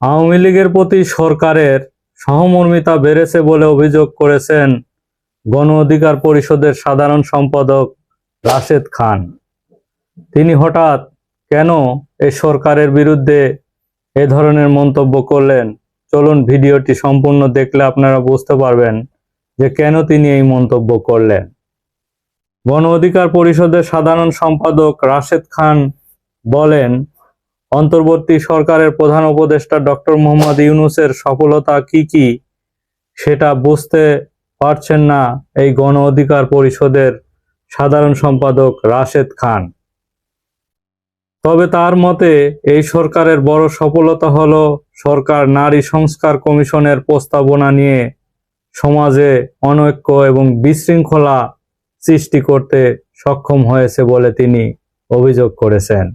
আওয়ামী লীগের প্রতি সরকারের সহমর্মিতা বেড়েছে বলে অভিযোগ করেছেন গণ অধিকার পরিষদের সাধারণ সম্পাদক রাশেদ খান। তিনি হঠাৎ কেন এই সরকারের বিরুদ্ধে এ ধরনের মন্তব্য করলেন? চলুন ভিডিওটি সম্পূর্ণ দেখলে আপনারা বুঝতে পারবেন যে কেন তিনি এই মন্তব্য করলেন। গণ অধিকার পরিষদের সাধারণ সম্পাদক রাশেদ খান বলেন অন্তর্বর্তী সরকারের প্রধান উপদেষ্টা ডক্টর মোহাম্মদ ইউনুসের সফলতা কি কি, সেটা বুঝতে পারছেন না এই গণ অধিকার পরিষদের সাধারণ সম্পাদক রাশেদ খান। তবে তার মতে, এই সরকারের বড় সফলতা হলো সরকার নারী সংস্কার কমিশনের প্রস্তাবনা নিয়ে সমাজে অনৈক্য এবং বিশৃঙ্খলা সৃষ্টি করতে সক্ষম হয়েছে বলে তিনি অভিযোগ করেছেন।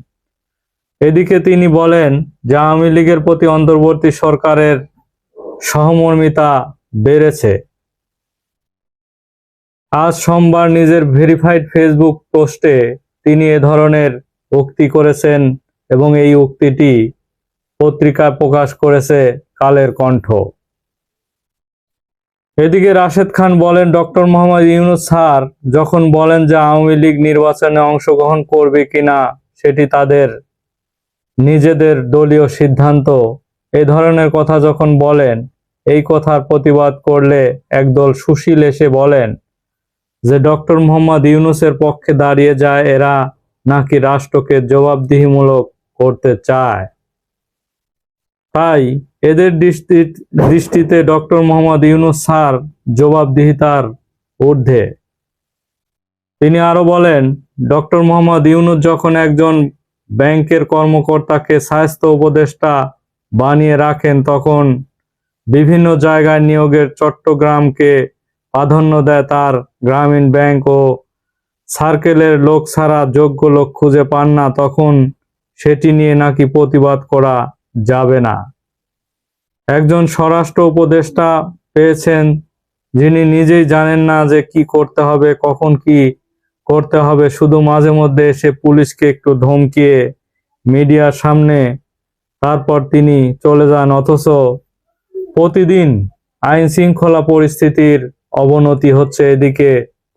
এদিকে তিনি বলেন যে আওয়ামী লীগের প্রতি অন্তর্বর্তী সরকারের সহমর্মিতা বেড়েছে। আজ সোমবার নিজের ভেরিফাইড ফেসবুক পোস্টে তিনি এ ধরনের উক্তি করেছেন এবং এই উক্তিটি পত্রিকায় প্রকাশ করেছে কালের কণ্ঠ। এদিকে রাশেদ খান বলেন, ডক্টর মোহাম্মদ ইউনুস স্যার যখন বলেন যে আওয়ামী লীগ নির্বাচনে অংশগ্রহণ করবে কিনা, সেটি তাদের নিজেদের দলীয় সিদ্ধান্ত, এ ধরনের কথা যখন বলেন, এই কথার প্রতিবাদ করলে একদল সুশীল এসে বলেন যে, ডক্টর মোহাম্মদ ইউনুসের পক্ষে দাঁড়িয়ে যায়, এরা নাকি রাষ্ট্রকে জবাবদিহিমূলক করতে চায়। তাই এদের দৃষ্টি, দৃষ্টিতে ডক্টর মোহাম্মদ ইউনুস স্যার জবাবদিহিতার ঊর্ধ্বে। তিনি আরও বলেন, ডক্টর মোহাম্মদ ইউনুস যখন একজন ব্যাংকের কর্মকর্তাকে স্বাস্থ্য উপদেষ্টা বানিয়ে রাখেন, তখন বিভিন্ন জায়গায় নিয়োগের চট্টগ্রামকে প্রাধান্য দেয় তার গ্রামীণ ব্যাংক ও সার্কেলের লোক ছাড়া যোগ্য লোক খুঁজে পান না, তখন সেটি নিয়ে নাকি প্রতিবাদ করা যাবে না। একজন স্বরাষ্ট্র উপদেষ্টা পেয়েছেন, যিনি নিজেই জানেন না যে কি করতে হবে, কখন কি করতে হবে। শুধু মাঝে মধ্যে এসে পুলিশকে একটু ধমকিয়ে মিডিয়ার সামনে তারপর তিনি চলে যান। অথচ প্রতিদিন আইন শৃঙ্খলা পরিস্থিতির অবনতি হচ্ছে, এদিকে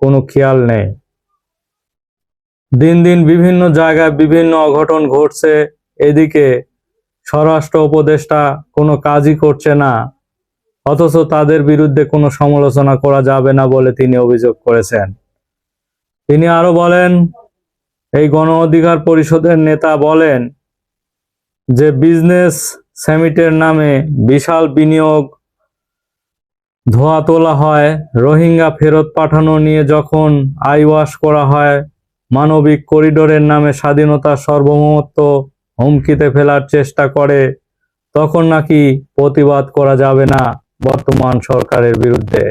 কোনো খেয়াল নেই। দিন দিন বিভিন্ন জায়গায় বিভিন্ন অঘটন ঘটছে, এদিকে স্বরাষ্ট্র উপদেষ্টা কোনো কাজই করছে না, অথচ তাদের বিরুদ্ধে কোনো সমালোচনা করা যাবে না বলে তিনি অভিযোগ করেছেন। তিনি আরও বলেন, এই গণ অধিকার পরিষদের নেতা বলেন যে বিজনেস সামিটের নামে বিশাল বিনিয়োগ ধোয়া তোলা হয়, রোহিঙ্গা ফেরত পাঠানো নিয়ে যখন আইওয়াশ করা হয়, মানবিক করিডোরের নামে স্বাধীনতা সার্বভৌমত্ব হুমকিতে ফেলার চেষ্টা করে, তখন নাকি প্রতিবাদ করা যাবে না বর্তমান সরকারের বিরুদ্ধে।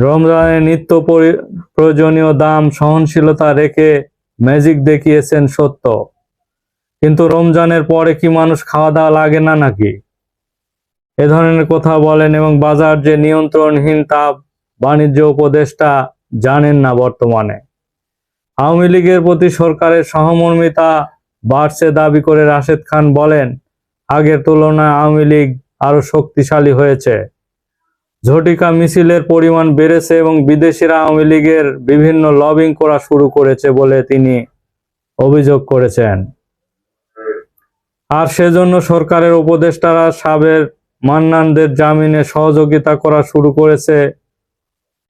রমজানের নিত্য পরি- প্রয়োজনীয় দাম সহনশীলতা রেখে ম্যাজিক দেখিয়েছেন সত্য। কিন্তু রমজানের পরে কি মানুষ খাওয়া দাওয়া লাগে না নাকি? এ ধরনের কথা বলেন এবং বাজার যে নিয়ন্ত্রণহীন তা বাণিজ্য উপদেষ্টা জানেন না বর্তমানে। আওয়ামী লীগের প্রতি সরকারের সহমর্মিতা বাড়ছে দাবি করে রাশেদ খান বলেন, আগের তুলনায় আওয়ামী লীগ আরও শক্তিশালী হয়েছে। ঝটিকা মিছিলের পরিমাণ বেড়েছে এবং বিদেশিরা আওয়ামী লীগের বিভিন্ন লবিং করা শুরু করেছে বলে তিনি অভিযোগ করেছেন। আর সেজন্য সরকারের উপদেষ্টারা সাবের মান্নানদের জামিনে সহযোগিতা করা শুরু করেছে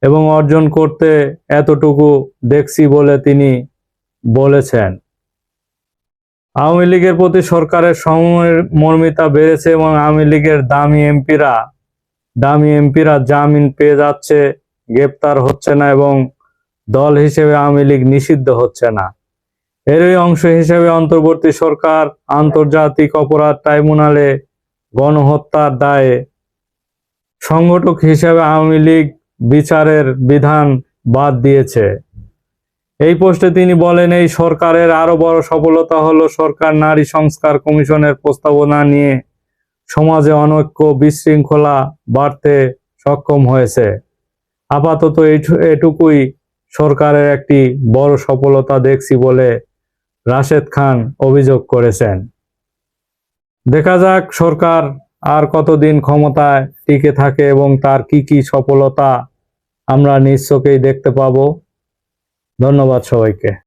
এবং অর্জন করতে এতটুকু দেখছি বলে তিনি বলেছেন। আওয়ামী লীগের প্রতি সরকারের সমর্মিতা বেড়েছে এবং আওয়ামী লীগের দামি এমপিরা দামি এমপিরা জামিন পেয়ে যাচ্ছে, গ্রেপ্তার হচ্ছে না এবং দল হিসেবে আওয়ামী লীগ নিষিদ্ধ হচ্ছে না। এরই অংশ হিসেবে অন্তর্বর্তী সরকার আন্তর্জাতিক অপরাধ ট্রাইব্যুনালে গণহত্যার দায়ে সংগঠক হিসেবে আওয়ামী লীগ বিচারের বিধান বাদ দিয়েছে। এই পোস্টে তিনি বলেন, এই সরকারের আরও বড় সফলতা হলো সরকার নারী সংস্কার কমিশনের প্রস্তাবনা নিয়ে সমাজে অনৈক্য বিশৃঙ্খলা বাড়তে সক্ষম হয়েছে। আপাতত এটুকুই সরকারের একটি বড় সফলতা দেখছি বলে রাশেদ খান অভিযোগ করেছেন। দেখা যাক সরকার আর কতদিন ক্ষমতায় টিকে থাকে এবং তার কি কি সফলতা আমরা নিজ দেখতে পাবো। ধন্যবাদ সবাইকে।